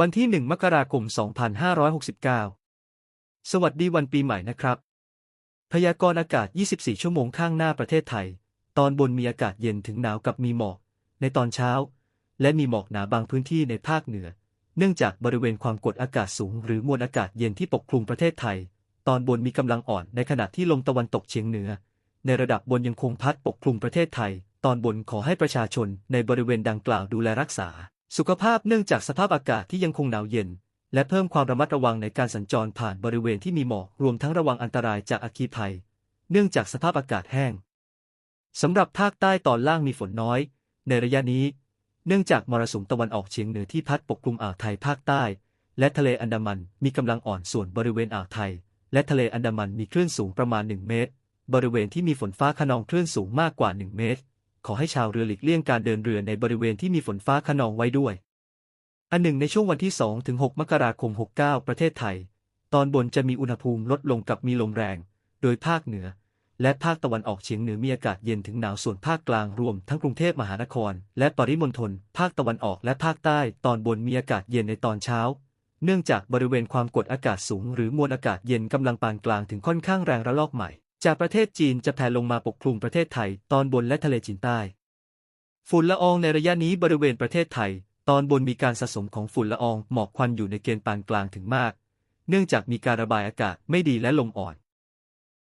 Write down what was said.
วันที่ 1 มกราคม 2569 สวัสดีวันปีใหม่นะครับ พยากรณ์อากาศ 24 ชั่วโมงข้างหน้าประเทศไทย ตอนบนมีอากาศเย็นถึงหนาวกับมีหมอก ในตอนเช้า และมีหมอกหนาบางพื้นที่ในภาคเหนือ เนื่องจากบริเวณความกดอากาศสูง หรือมวลอากาศเย็นที่ปกคลุมประเทศไทย ตอนบนมีกำลังอ่อนในขณะที่ลมตะวันตกเฉียงเหนือ ในระดับบนยังคงพัดปกคลุมประเทศไทย ตอนบนขอให้ประชาชนในบริเวณดังกล่าวดูแลรักษา สุขภาพเนื่องจากสภาพอากาศที่ยังคงหนาวเย็น และเพิ่มความระมัดระวังในการสัญจรผ่านบริเวณที่มีหมอกรวมทั้งระวังอันตรายจากอัคคีภัย เนื่องจากสภาพอากาศแห้งสำหรับภาคใต้ตอนล่างมีฝนน้อย ในระยะนี้ เนื่องจากมรสุมตะวันออกเฉียงเหนือที่พัดปกคลุมอ่าวไทยภาคใต้ และทะเลอันดามันมีกำลังอ่อนส่วนบริเวณอ่าวไทย และทะเลอันดามันมีคลื่นสูงประมาณ 1 เมตร บริเวณที่มีฝนฟ้าคะนองคลื่นสูงมากกว่า 1 เมตร ขอให้ชาวเรือหลีกเลี่ยงการเดินเรือในบริเวณที่มีฝนฟ้าคะนองไว้ด้วย อันหนึ่งในช่วงวันที่2ถึง6มกราคม 69 ประเทศไทย ตอนบนจะมีอุณหภูมิลดลงกับมีลมแรง โดยภาคเหนือ และภาคตะวันออกเฉียงเหนือมีอากาศเย็นถึงหนาวส่วนภาคกลางรวมทั้งกรุงเทพมหานคร และปริมณฑลภาคตะวันออกและภาคใต้ ตอนบนมีอากาศเย็นในตอนเช้าเนื่องจากบริเวณความกดอากาศสูงหรือมวลอากาศเย็นกำลังปานกลางถึงค่อนข้างแรงระลอกใหม่ จากประเทศจีนจะแผ่ลงมาปกคลุมประเทศไทย ตอนบนและทะเลจีนใต้ ฝุ่นละอองในระยะนี้บริเวณประเทศไทย ตอนบนมีการสะสมของฝุ่นละอองหมอกควันอยู่ในเกณฑ์ปานกลางถึงมาก เนื่องจากมีการระบายอากาศไม่ดีและลมอ่อน